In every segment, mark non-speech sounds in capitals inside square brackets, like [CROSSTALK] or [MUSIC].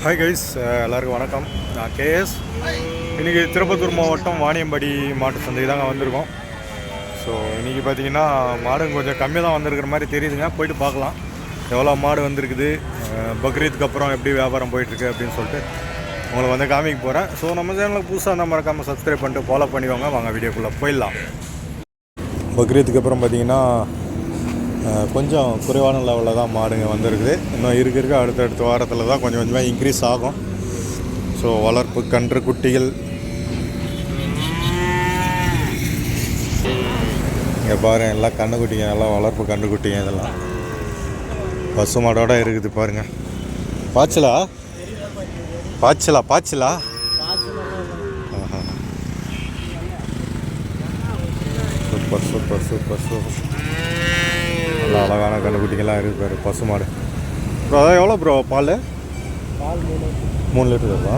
Hi guys uh, எல்லாருக்கும் வணக்கம். நான் கேஎஸ் இன்றைக்கி திருப்பத்தூர் மாவட்டம் வாணியம்பாடி மாட்டு சந்தை தாங்க வந்திருக்கோம். ஸோ இன்றைக்கி பார்த்தீங்கன்னா மாடுங்க கொஞ்சம் கம்மியாக தான் வந்திருக்கிற மாதிரி தெரியுதுங்க. போயிட்டு பார்க்கலாம். எவ்வளோ மாடு வந்திருக்குது? பக்ரீத்துக்கு அப்புறம் எப்படி வியாபாரம் போயிட்டுருக்கு அப்படின்னு சொல்லிட்டு உங்களுக்கு வந்து காமிக்க போகிறேன் ஸோ நம்ம சேனலுக்கு புதுசாக அந்த மறக்காமல் சப்ஸ்கிரைப் பண்ணிட்டு ஃபாலோ பண்ணிக்கோங்க. வாங்க வீடியோக்குள்ளே போயிடலாம். பக்ரீத்துக்கு அப்புறம் பார்த்தீங்கன்னா கொஞ்சம் குறைவான லெவலில் தான் மாடுங்க வந்திருக்குது. இன்னும் இருக்க இருக்க. அடுத்தடுத்த வாரத்தில் தான் கொஞ்சம் கொஞ்சமாக இன்க்ரீஸ் ஆகும். ஸோ வளர்ப்பு கன்று குட்டிகள். இங்கே பாருங்க எல்லாம் கண்ணுக்குட்டிங்க எல்லாம் வளர்ப்பு கன்றுக்குட்டிங்க இதெல்லாம். பசு மாடோட இருக்குது பாருங்கள் பாய்ச்சலா? பாய்ச்சலா பாய்ச்சலா? Super super super super. நல்ல அழகான கண்டுக்குட்டிங்கெல்லாம் இருக்குது பாரு பசு மாடு. ப்ரோ அதான் எவ்வளோ ப்ரோ பால்? பால் மூணு மூணு லிட்டர் வருவா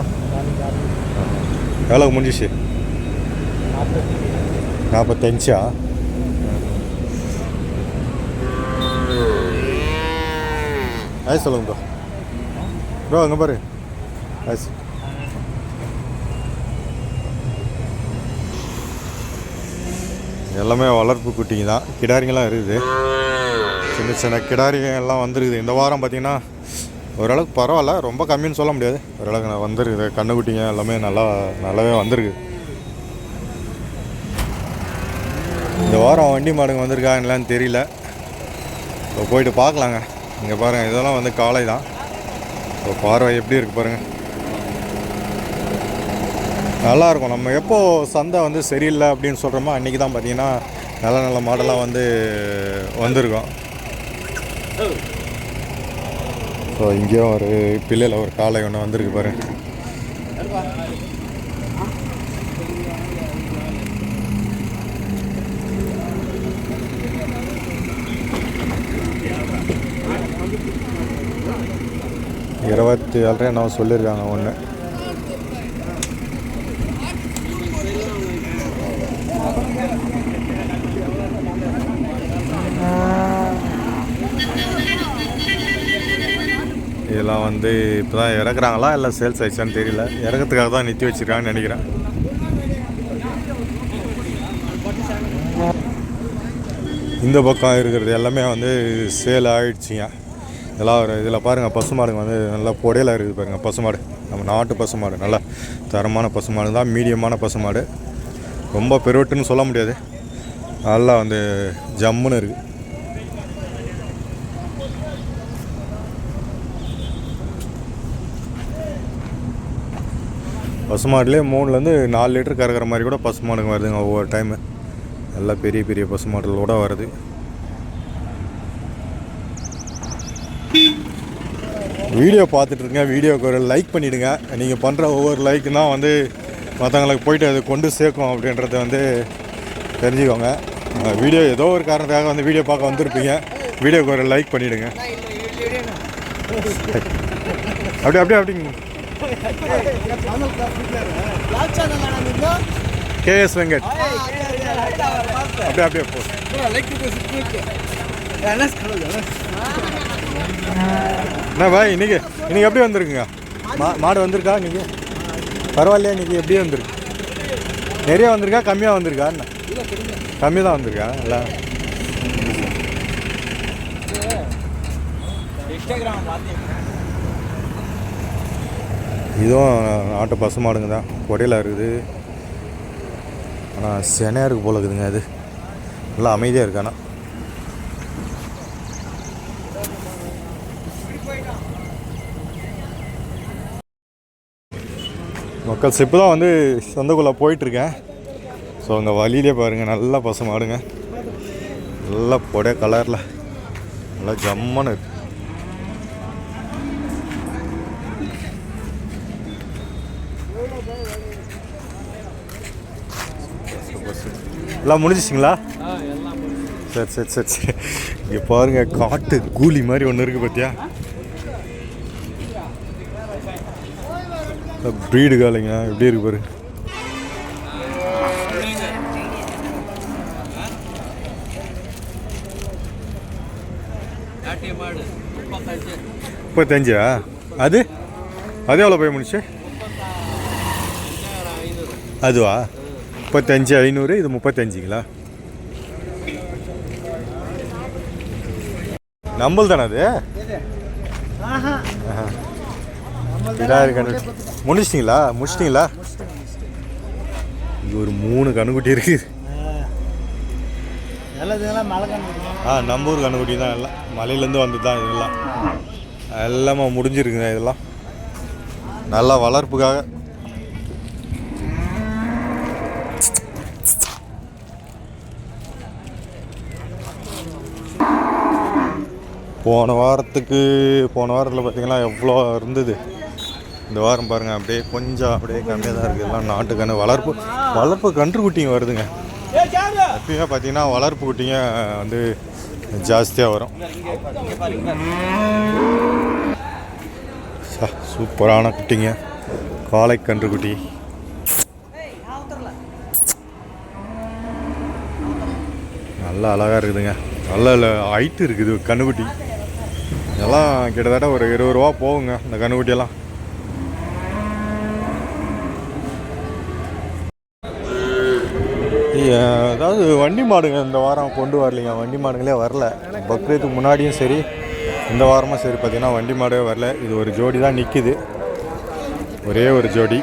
எவ்வளோ முடிஞ்சிச்சு? நாற்பத்தஞ்சா ஆய் சொல்லுங்க ப்ரோ. ப்ரோ அங்கே பாரு. ஐஸ். எல்லாமே வளர்ப்பு குட்டிங்க தான். கிடாரிங்கெல்லாம் இருக்குது. சின்ன சின்ன கிடாரிங்க எல்லாம் வந்துருக்குது. இந்த வாரம் பார்த்தீங்கன்னா ஓரளவுக்கு பரவாயில்ல. ரொம்ப கம்மின்னு சொல்ல முடியாது. ஓரளவுக்கு நான் வந்துருக்குது. கண்ணுக்குட்டிங்க எல்லாமே நல்லா நல்லாவே வந்திருக்கு. இந்த வாரம் வண்டி மாடுங்க வந்திருக்கா தெரியல. இப்போ போயிட்டு பார்க்கலாங்க. இங்கே பாருங்கள் இதெல்லாம் வந்து காளை தான். இப்போ பார்வை எப்படி இருக்குது பாருங்கள் நல்லா இருக்கும். நம்ம எப்போது சந்தை வந்து சரியில்லை அப்படின்னு சொல்கிறோமோ அன்றைக்கி தான் பார்த்தீங்கன்னா நல்ல நல்ல மாடலாக வந்து வந்திருக்கும். ஸோ இங்கேயும் ஒரு பிள்ளையில் ஒரு காளை ஒன்று வந்திருக்கு பாரு. இருபத்தி ஏழரை நான் சொல்லியிருக்காங்க ஒன்று இதெல்லாம் வந்து இப்போ தான் இறக்குறாங்களா? இல்லை சேல்ஸ் ஆயிடுச்சான்னு தெரியல. இறக்கிறதுக்காக தான் நிறுத்தி வச்சுருக்காங்கன்னு நினைக்கிறேன். இந்த பக்கம் இருக்கிறது எல்லாமே வந்து சேல் ஆயிடுச்சுங்க. இதெல்லாம் ஒரு இதில் பாருங்கள் பசுமாடுங்க வந்து நல்லா புடையில இருக்குது பாருங்கள் பசுமாடு நம்ம நாட்டு பசுமாடு நல்லா தரமான பசுமாடு தான் மீடியமான பசுமாடு ரொம்ப பெருவட்டுன்னு சொல்ல முடியாது. நல்லா வந்து ஜம்முன்னு இருக்குது பசுமாடுலேயே மூணுலேருந்து நாலு லிட்டர் கறக்கிற மாதிரி கூட பசுமாடுங்க வருதுங்க ஒவ்வொரு டைமு நல்லா பெரிய பெரிய பசுமாடுகள் கூட வருது. வீடியோ பார்த்துட்ருங்க வீடியோக்கு ஒரு லைக் பண்ணிவிடுங்க நீங்கள் பண்ணுற ஒவ்வொரு லைக்கு தான் வந்து மற்றவங்களுக்கு போயிட்டு அது கொண்டு சேர்க்கும் அப்படின்றத வந்து தெரிஞ்சுக்கோங்க. வீடியோ ஏதோ ஒரு காரணத்துக்காக வந்து வீடியோ பார்க்க வந்திருப்பீங்க. வீடியோக்கு ஒரு லைக் பண்ணிவிடுங்க அப்படியே அப்படியே அப்படிங்க கேஎஸ் வெங்கட். அப்படியே அப்படியே போ. என்ன பாய் இன்னைக்கு இன்னைக்கு எப்படி வந்திருக்குங்க? மா மாடு வந்திருக்கா இன்னைக்கு? பரவாயில்லையா இன்னைக்கு எப்படி வந்திருக்கு? நிறைய வந்திருக்கா கம்மியாக வந்திருக்கா? என்ன? கம்மி தான் வந்திருக்கா எல்லாம் இன்ஸ்டாகிராம் பார்த்தேன் இதுவும் நாட்டு பசு மாடுங்க தான். கொடையில் இருக்குது. ஆனால் செனையாக இருக்கு போல இருக்குதுங்க அது. நல்லா அமைதியாக இருக்கு ஆனால் மக்கள் செப்பு தான் வந்து சந்தைக்குள்ளே போயிட்டுருக்கேன். ஸோ அங்கே வழியிலே பாருங்கள் நல்லா பசு மாடுங்க. நல்லா பொடை கலரில் நல்லா ஜம்முன்னு இருக்குது எல்லாம் முடிஞ்சிச்சிங்களா? சரி சரி சரி சரி. இங்கே பாருங்க காட்டு கூலி மாதிரி ஒன்று இருக்குது பார்த்தியா ப்ரீடு காலைங்க எப்படி இருக்கு பாரு? முப்பத்தஞ்சா? அது? அது எவ்வளோ போய் முடிச்சு? அதுவா? முப்பத்தஞ்சு ஐநூறு இது முப்பத்தஞ்சுங்களா? நம்மள் தானே அது இதாக கண்ணு. முடிச்சிட்டிங்களா? முடிச்சிட்டிங்களா? இங்கே ஒரு மூணு கண்ணுக்குட்டி இருக்குது. ஆ. நம்ம ஊர் கண்ணுக்குட்டி தான் எல்லாம். மலையிலேருந்து வந்தது தான் இதெல்லாம். எல்லாமே முடிஞ்சிருக்குங்க இதெல்லாம். நல்லா வளர்ப்புக்காக. போன வாரத்துக்கு போன வாரத்தில் பார்த்தீங்கன்னா எவ்வளோ இருந்தது? இந்த வாரம் பாருங்கள் அப்படியே கொஞ்சம் அப்படியே கம்மியாக தான் இருக்குது எல்லாம் நாட்டுக்கன்று வளர்ப்பு வளர்ப்பு கன்றுக்குட்டிங்க வருதுங்க. எப்பயுமே பார்த்தீங்கன்னா வளர்ப்பு குட்டிங்க வந்து ஜாஸ்தியாக வரும். ச, சூப்பரான குட்டிங்க. காளை கன்றுக்குட்டி. நல்லா அழகாக இருக்குதுங்க. நல்ல ஹைட்டு இருக்குது கண்ணுக்குட்டி. இதெல்லாம் கிட்டத்தட்ட ஒரு இருபது ரூபா போகுங்க இந்த கண்ணுக்குட்டியெல்லாம். அதாவது வண்டி மாடுங்க இந்த வாரம் கொண்டு வரலைங்க. வண்டி மாடுங்களே வரல. பக்ரீத்துக்கு முன்னாடியும் சரி இந்த வாரமும் சரி பார்த்தீங்கன்னா வண்டி மாடே வரல. இது ஒரு ஜோடி தான் நிற்கிது ஒரே ஒரு ஜோடி.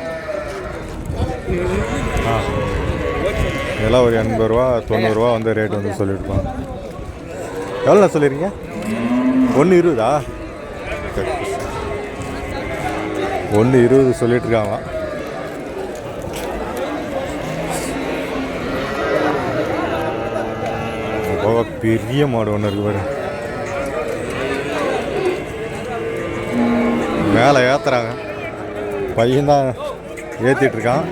ஆ. இதெல்லாம் ஒரு எண்பது ரூபா தொண்ணூறுரூவா வந்து ரேட் வந்து சொல்லியிருப்பாங்க எவ்வளோ சொல்லியிருக்கீங்க ஒன்று இருபதா? ஒன்று இருபது சொல்லிட்டு இருக்காங்க போக பெரிய மாடு ஒன்று இருக்கு பாரு. மேலே ஏத்துறாங்க. பையன்தான் ஏற்றிட்டு இருக்கான்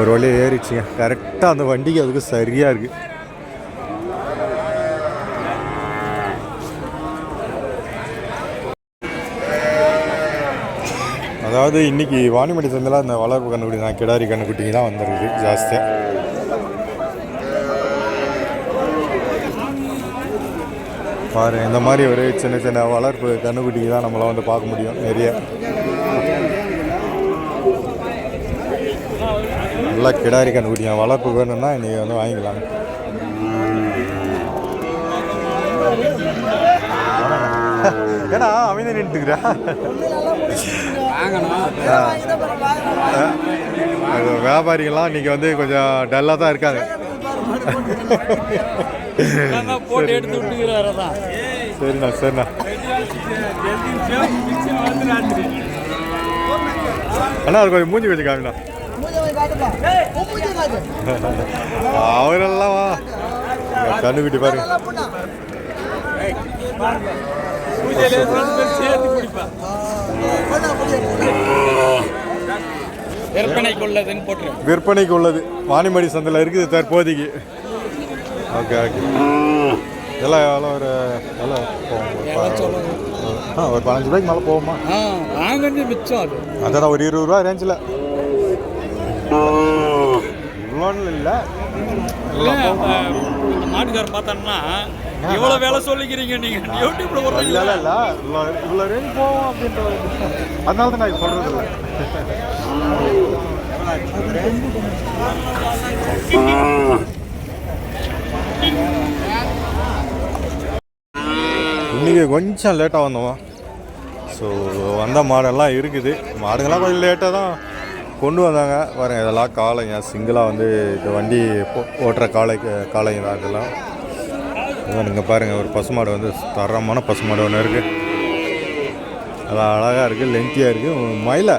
ஒரு வழியை ஏறிடுச்சிங்க. கரெக்டாக அந்த வண்டிக்கு அதுக்கு சரியாக இருக்கு. அதாவது இன்னைக்கு வாணிமடி சந்தையில் அந்த வளர்ப்பு கண்ணுக்குட்டி தான் கிடாரி கண்ணுக்குட்டிங்க தான் வந்துருக்குது ஜாஸ்தியாக பாரு இந்த மாதிரி ஒரு சின்ன சின்ன வளர்ப்பு கண்ணுக்குட்டிக்கு தான் நம்மளாம் வந்து பார்க்க முடியும் நிறைய. நல்லா கிடாரி கண்ணுக்குட்டிங்க வளர்ப்பு வேணும்னா இன்றைக்கி வந்து வாங்கிக்கலாம். [LAUGHS] ஏன்னா அமைதி நின்றுக்கிறா வியாபாரிகள்லாம் இன்னைக்கு வந்து கொஞ்சம் டல்லாக தான் இருக்காங்க. சரிண்ணா சரிண்ணா. அண்ணா அது கொஞ்சம் மூஞ்சி கொஞ்சம் காமிண்ணா. அவரெல்லாம் வா. கண்ணுக்குட்டி பாரு விற்பனைக்கு உள்ளதுன்னு போட்டு விற்பனைக்கு உள்ளது வாணிமடி சந்தையில் இருக்குது தற்போதைக்கு. Okay okay. எவ்வளோ ஒரு போகும்? ஆ ஒரு பதினஞ்சு ரூபாய்க்கு மேலே போகுமா? ஆ வாங்கி மிச்சம் அது. அதான் ஒரு இருபது ரூபா ரேஞ்சில் இவ்வளோன்னு இல்லை. இந்த மாட்டுக்காரர் பார்த்தான்னா இவ்வளவு வேலை சொல்லிக்கிறீங்க நீங்க. யூடியூப்ல இல்லை போடுறீங்களா இல்லை இல்லை. இவ்வளோ இவ்வளோ ரேஞ்ச் போவோம் அப்படின்ற அதனால தான் நான் சொல்கிறது இல்லை. இன்றைக்கி கொஞ்சம் லேட்டாக வந்தோம். ஸோ வந்த மாடெல்லாம் இருக்குது. மாடுங்கள்லாம் கொஞ்சம் லேட்டாக தான் கொண்டு வந்தாங்க. பாருங்க இதெல்லாம் காளைங்க. சிங்கிளாக வந்து இந்த வண்டி போ- ஓட்டுற காளை காளைங்க தான் இதெல்லாம். நீங்கள் பாருங்கள் ஒரு பசுமாடு வந்து தரமான பசுமாடு ஒன்று இருக்குது அது அழகாக இருக்குது லென்த்தியாக இருக்குது மயிலை.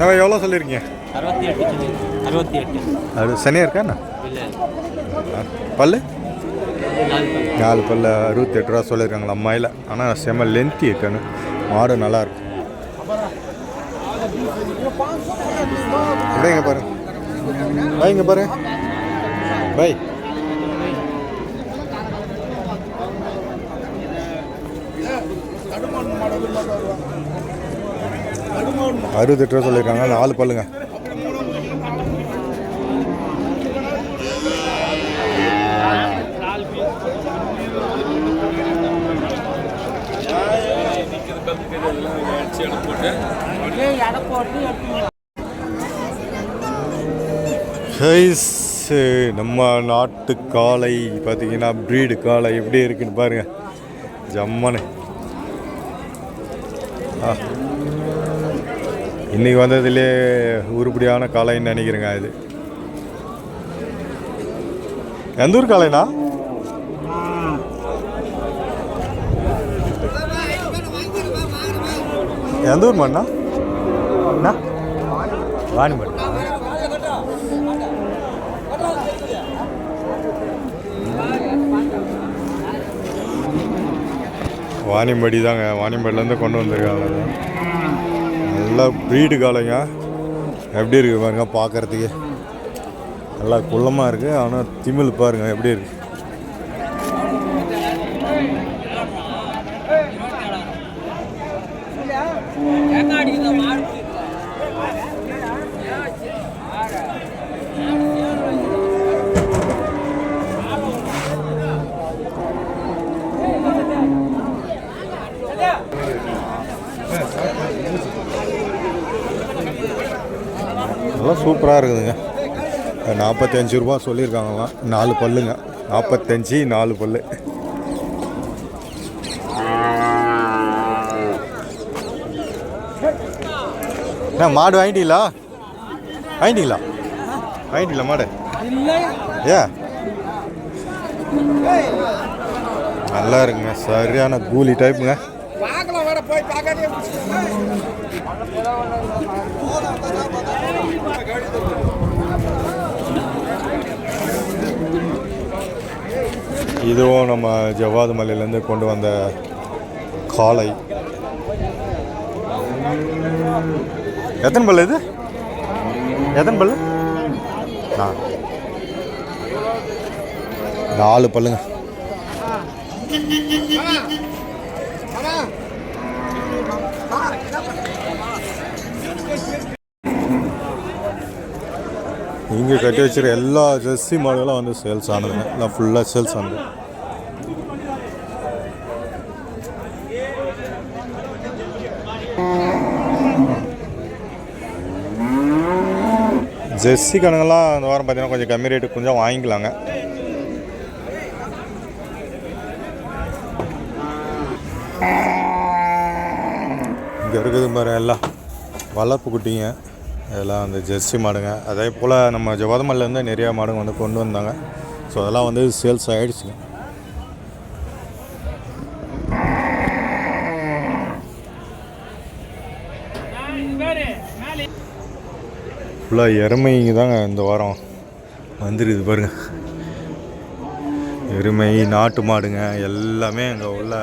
எவ்வளோ சொல்லியிருக்கீங்க அறுபத்தி எட்டு அறுபத்தி எட்டு. அது சனியாக இருக்கா என்ன? இல்லை. பல்லு? நாலு பல்லு அறுபத்தெட்டு ரூபா சொல்லியிருக்காங்களா அம்மாயில் ஆனால் செம லென்த்தி இருக்கணும் மாடு நல்லா இருக்கும் பாரு. பை பாரு. பை. அறுபத்தெட்டு ரூபா சொல்லியிருக்காங்க நாலு பல்லுங்க. கைஸ் நம்ம நாட்டு காளை பார்த்தீங்கன்னா ப்ரீடு காளை எப்படி இருக்குன்னு பாருங்க. ஜம்மனு ஆ. இன்னைக்கு வந்ததுலே உருப்படியான காளைன்னு நினைக்கிறேங்க இது எந்த ஊர் காளைண்ணா? எந்த ஊர் மண்ணா அண்ணா? வாணிமண் வாணிம்படி தாங்க. வாணிம்படிலேருந்து கொண்டு வந்திருக்காங்க. நல்லா ப்ரீடு காலைங்க எப்படி இருக்குது பாருங்க பார்க்குறதுக்கு. நல்லா குள்ளமாக இருக்குது ஆனால் திமிழ் பாருங்க எப்படி இருக்குது சூப்பராக இருக்குதுங்க. நாற்பத்தஞ்சு ரூபா சொல்லியிருக்காங்களாம் நாலு பல்லுங்க. நாற்பத்தஞ்சு நாலு பல்லு. என்ன மாடு வாங்கிட்டீங்களா? வாங்கிட்டீங்களா? வாங்கிட்டீங்களா மாடு? ஏ? நல்லா இருக்குங்க. சரியான கூலி டைப்புங்க இதுவும் நம்ம ஜவ்வாது மலையிலேருந்து கொண்டு வந்த காளை. எத்தனை பல்லு இது? எத்தனை பல்லு? ஆ நாலு பல்லுங்க. இங்கே கட்டி வச்சிருக்க எல்லா ஜெர்சி மாடுகளும் வந்து சேல்ஸ் ஆனதுங்க. எல்லாம் ஃபுல்லாக சேல்ஸ் ஆனது. ஜெர்சி கணக்கெல்லாம் இந்த வாரம் பார்த்தீங்கன்னா கொஞ்சம் கம்மி ரேட்டு கொஞ்சம் வாங்கிக்கலாங்க. இங்கே இருக்குது பாரு எல்லாம். வளர்ப்பு குட்டிங்க. இதெல்லாம் வந்து ஜெர்சி மாடுங்க. அதே போல் நம்ம ஜவாதமல்லேருந்து நிறையா மாடுங்க வந்து கொண்டு வந்தாங்க. ஸோ அதெல்லாம் வந்து சேல்ஸ் ஆகிடுச்சுங்க ஃபுல்லாக எருமைங்க தாங்க இந்த வாரம். வந்துருக்குது பாருங்க. எருமை நாட்டு மாடுங்க எல்லாமே அங்கே உள்ள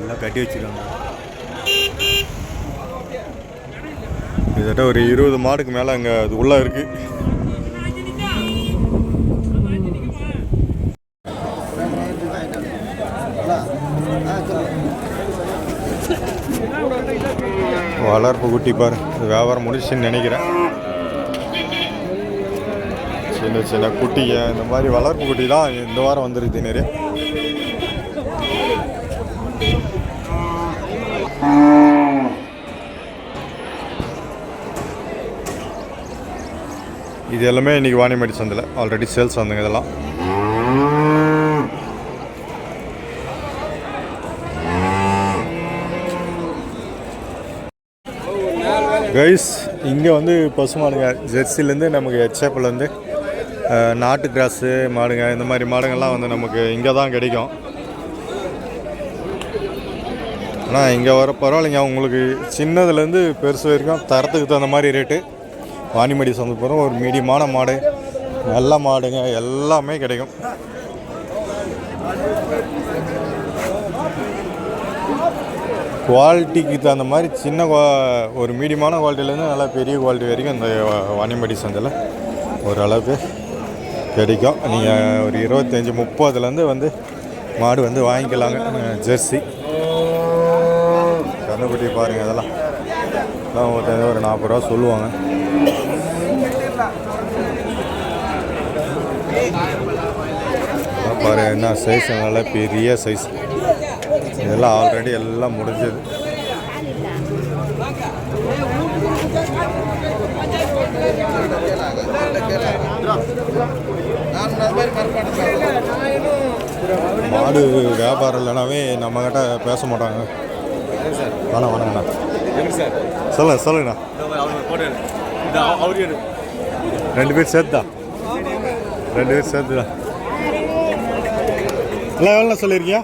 எல்லாம் கட்டி வச்சுருக்காங்க. கிட்டத்தட்ட ஒரு இருபது மாடுக்கு மேலே அங்கே அது உள்ளே இருக்குது வளர்ப்பு குட்டி பாரு. வியாபாரம் முடிச்சுன்னு நினைக்கிறேன். சின்ன சின்ன குட்டிங்க. இந்த மாதிரி வளர்ப்பு குட்டி தான் இந்த வாரம் வந்துருக்குது நிறைய இது எல்லாமே இன்றைக்கி வாணிமேடி சந்தையில். ஆல்ரெடி சேல்ஸ் வந்துங்க இதெல்லாம். கைஸ் இங்கே வந்து பசு மாடுங்க. ஜெர்சிலேருந்து நமக்கு ஹெச்எப்லேருந்து நாட்டு கிராஸு மாடுங்க இந்த மாதிரி மாடுங்கள்லாம் வந்து நமக்கு இங்கே தான் கிடைக்கும். ஆனால் இங்கே வர பரவாயில்லைங்க. உங்களுக்கு சின்னதுலேருந்து பெருசு வரைக்கும் தரத்துக்கு தகுந்த மாதிரி ரேட்டு வாணிமடி சந்தை போகிறோம் ஒரு மீடியமான மாடு. நல்ல மாடுங்க. எல்லாமே கிடைக்கும். குவாலிட்டிக்கு தகுந்த மாதிரி சின்ன குவா- ஒரு மீடியமான குவாலிட்டிலேருந்து நல்லா பெரிய குவாலிட்டி வரைக்கும் இந்த வாணிமடி சந்தையில் ஓரளவுக்கு கிடைக்கும். நீங்கள் ஒரு இருபத்தஞ்சி முப்பதுலேருந்து வந்து மாடு வந்து வாங்கிக்கலாங்க. ஜெர்சி. கண்ணுக்குட்டி பாருங்கள் அதெல்லாம் ஒரு நாற்பது ரூபா சொல்லுவாங்க. பாரு என்ன சைஸ் நல்லா பெரிய சைஸ் இதெல்லாம் ஆல்ரெடி எல்லாம் முடிஞ்சது. மாடு வியாபாரம் இல்லைனாவே நம்மக்கிட்ட பேச மாட்டாங்க. வேணாம் வணக்கண்ணா சொல்லுங்க சொல்லுங்கண்ணா. ரெண்டு பேர் சேர்த்தா ரெண்டு பேர் சேர்த்துதா எல்லாம் எவ்வளோ சொல்லியிருக்கியா?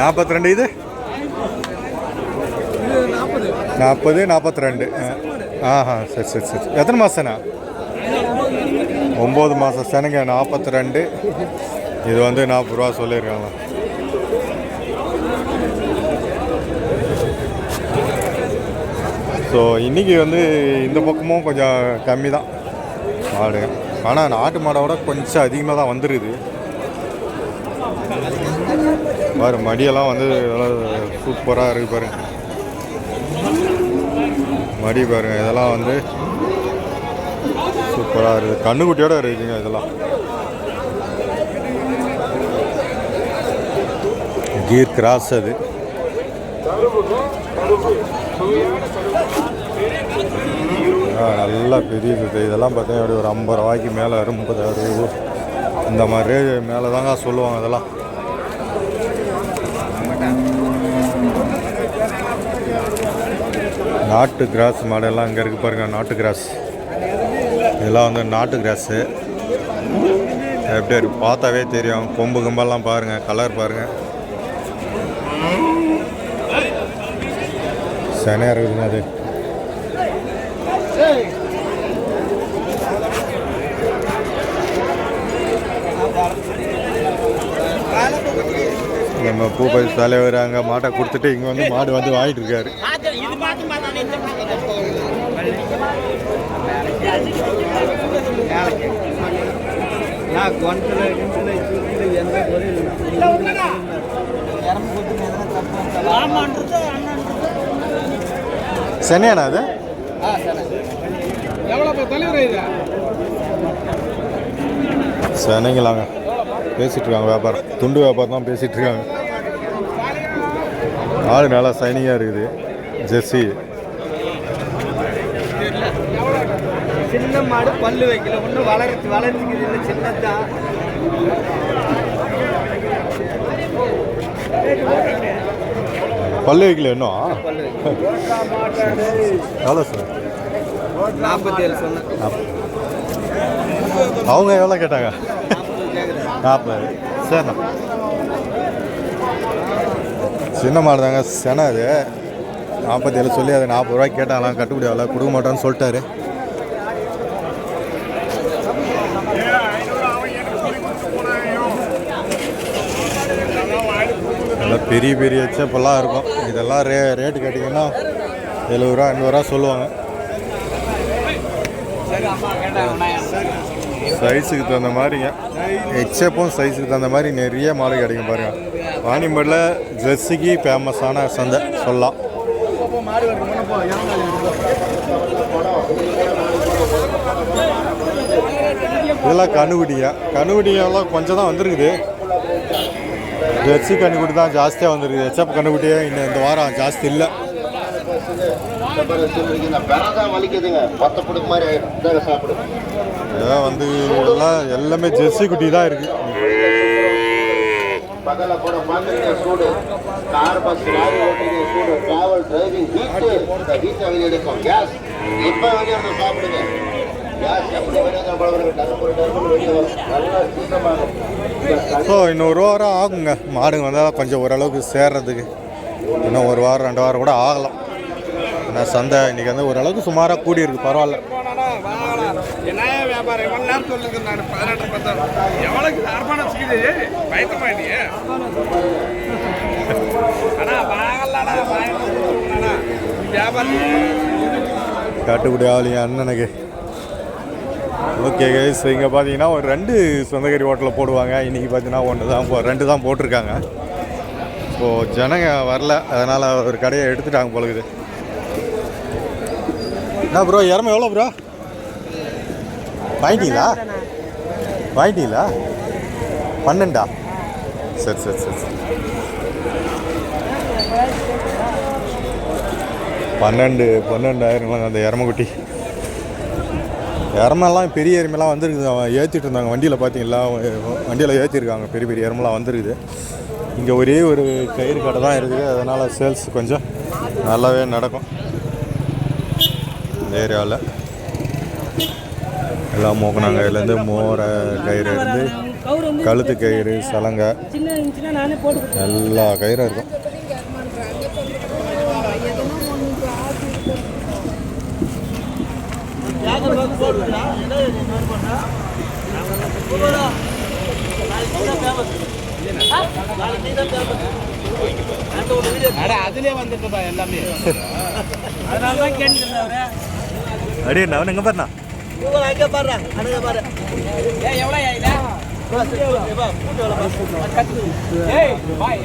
நாற்பத்தி ரெண்டு இது? நாற்பது நாற்பத்தி ரெண்டு ஆஹா சரி சரி சரி. எத்தனை மாதம்ண்ணா ஒம்பது மாதம் சனங்க நாற்பத்தி ரெண்டு இது வந்து நாற்பது ரூபா சொல்லியிருக்காங்க. ஸோ இன்றைக்கி வந்து இந்த பக்கமும் கொஞ்சம் கம்மி தான் மாடு. ஆனால் நாட்டு மாடை விட கொஞ்சம் அதிகமாக தான் வந்துடுது பாரு மடியெல்லாம் வந்து சூப்பராக இருக்கு பாரு. மடி பாருங்க இதெல்லாம் வந்து சூப்பராக இருக்குது கண்ணுக்குட்டியோட இருக்குதுங்க இதெல்லாம். கீர் கிராஸ் அது. நல்லா பெரிய இது இதெல்லாம் பார்த்தீங்கன்னா அப்படி ஒரு ஐம்பது ரூபாய்க்கு மேலே வரும் முப்பது அறுபது இந்த மாதிரி மேலே தாங்க சொல்லுவாங்க இதெல்லாம். நாட்டு கிராஸ் மாடெல்லாம் இங்கே இருக்கு பாருங்க நாட்டு கிராஸ். இதெல்லாம் வந்து நாட்டு கிராஸு. எப்படி இருக்கு பார்த்தாவே தெரியும். கொம்பு கொம்பெல்லாம் பாருங்கள் கலர் பாருங்கள் செனையாக இருக்குதுங்க அது. நம்ம பூபாய் தலைவர் அங்கே மாட்டை கொடுத்துட்டு இங்கே வந்து மாடு வந்து வாங்கிட்டு இருக்காரு சனியானா அது சனிங்களாங்க பேசிட்டு இருக்காங்க வியாபாரம். துண்டு வியாபாரம் தான் பேசிட்டு இருக்காங்க ஆடு நல்லா சைனிங்காக இருக்குது. ஜெர்சி. சின்ன மாடு பல்லு வைக்கல. ஒன்றும் வளர்ச்சி வளர்ச்சிக்குது இல்லை. சின்னதான் பல்லு வைக்கல இன்னும்? எவ்வளோ சார்? நாற்பத்தி ஏழு சொன்னேன் அவங்க எவ்வளோ கேட்டாங்க? நாற்பது சரிண்ணா சின்ன மாடு தாங்க சென அது. நாற்பத்தி ஏழு சொல்லி அது நாற்பது ரூபாய் கேட்டாங்களாம் கட்டுப்படி ஆகல கொடுக்க மாட்டோன்னு சொல்லிட்டாரு. நல்லா பெரிய பெரிய செப்பெல்லாம் இருக்கும். இதெல்லாம் ரே ரேட்டு கேட்டிங்கன்னா எழுபது ரூபா எண்பது ரூபா சொல்லுவாங்க. சைஸுக்கு தகுந்த மாதிரிங்க. ஹெச்எப்பும் சைஸுக்கு தகுந்த மாதிரி நிறைய மாடு கிடைக்கும் பாருங்கள் வாணியம்பேடில் ஜெர்சிக்கு ஃபேமஸான சந்தை சொல்லலாம். இதெல்லாம் கணுகுடியா கணுகுடியெல்லாம் கொஞ்சம் தான் வந்துருக்குது. ஜெர்சி கண்ணுக்குட்டி தான் ஜாஸ்தியாக வந்துருக்குது. எச்சப் கண்ணுக்குட்டியே இன்னும் இந்த வாரம் ஜாஸ்தி இல்லை. வலிக்குதுங்க. பத்த புடுக்கு மாதிரி சாப்பிடுங்க. ஏதோ வந்து எல்லாம் எல்லாமே ஜெர்சி குட்டி தான் பகல கூட சூடு. கார் பஸ் லாரி சூடு. டிராவல் டிரைவிங் ஹீட்டு இந்த ஹீட்டை கேஸ் இப்ப வெளியே கல் ஸோ இன்னும் ஒரு வாரம். ஆகுங்க. மாடுங்க வந்தால் கொஞ்சம் ஓரளவுக்கு சேர்றதுக்கு. இன்னும் ஒரு வாரம் ரெண்டு வாரம் கூட ஆகலாம். ஏன்னா சந்தை இன்னைக்கு வந்து ஓரளவுக்கு சுமாராக கூடி இருக்கு பரவாயில்ல. என்ன வியாபாரம் எவ்வளோ நேரம் சொல்லுங்க நான் பதினெட்டு பத்தாயிரம் எவ்வளோக்கு அர்ப்பணம் வச்சுக்குது? பயத்தமா நீ அண்ணா வாங்கலடா வாங்கலடா வியாபாரம் காட்டுக்குடி ஆகலைங்க அண்ணனுக்கு. ஓகே கைஸ் இங்கே பார்த்தீங்கன்னா ஒரு ரெண்டு சொந்தக்கறி ஹோட்டலில் போடுவாங்க. இன்றைக்கி பார்த்தீங்கன்னா ஒன்று தான் போ ரெண்டு தான் போட்டிருக்காங்க. ஸோ ஜனங்க வரல. அதனால் ஒரு கடையை எடுத்துட்டாங்க போலக்குது என்ன ப்ரோ இறமை எவ்வளோ ப்ரோ வாங்கிட்டீங்களா? வாங்கிட்டீங்களா? பன்னெண்டா? சரி சரி சரி சரி. பன்னெண்டு பன்னெண்டாயிரம்லாம் அந்த எரமக்குட்டி. எரமெல்லாம் பெரிய எருமெல்லாம் வந்துருக்குது. அவன் ஏற்றிட்டு இருந்தாங்க. வண்டியில் பார்த்தீங்களா வண்டியில் ஏற்றிருக்காங்க பெரிய பெரிய எருமெல்லாம் வந்துருக்குது. இங்கே ஒரே ஒரு கயிறு கடை தான் இருக்குது. அதனால் சேல்ஸ் கொஞ்சம் நல்லாவே நடக்கும். இந்த ஏரியாவில் எல்லாம் மூக்கணாங்கையிலேருந்து மோரை கயிறு இருந்து கழுத்து கயிறு சலங்கை. எல்லா கயிறும் இருக்கும். அதுலயே வந்துட்டுப்பா எல்லாமே. [LAUGHS] அதனால தான் கேட்டுருந்தேன் அவரை. அடி நான் எங்கே பாருண்ணா? அங்கே பாரு அங்கே பாரு ஏ எவ்வளோ ஏய்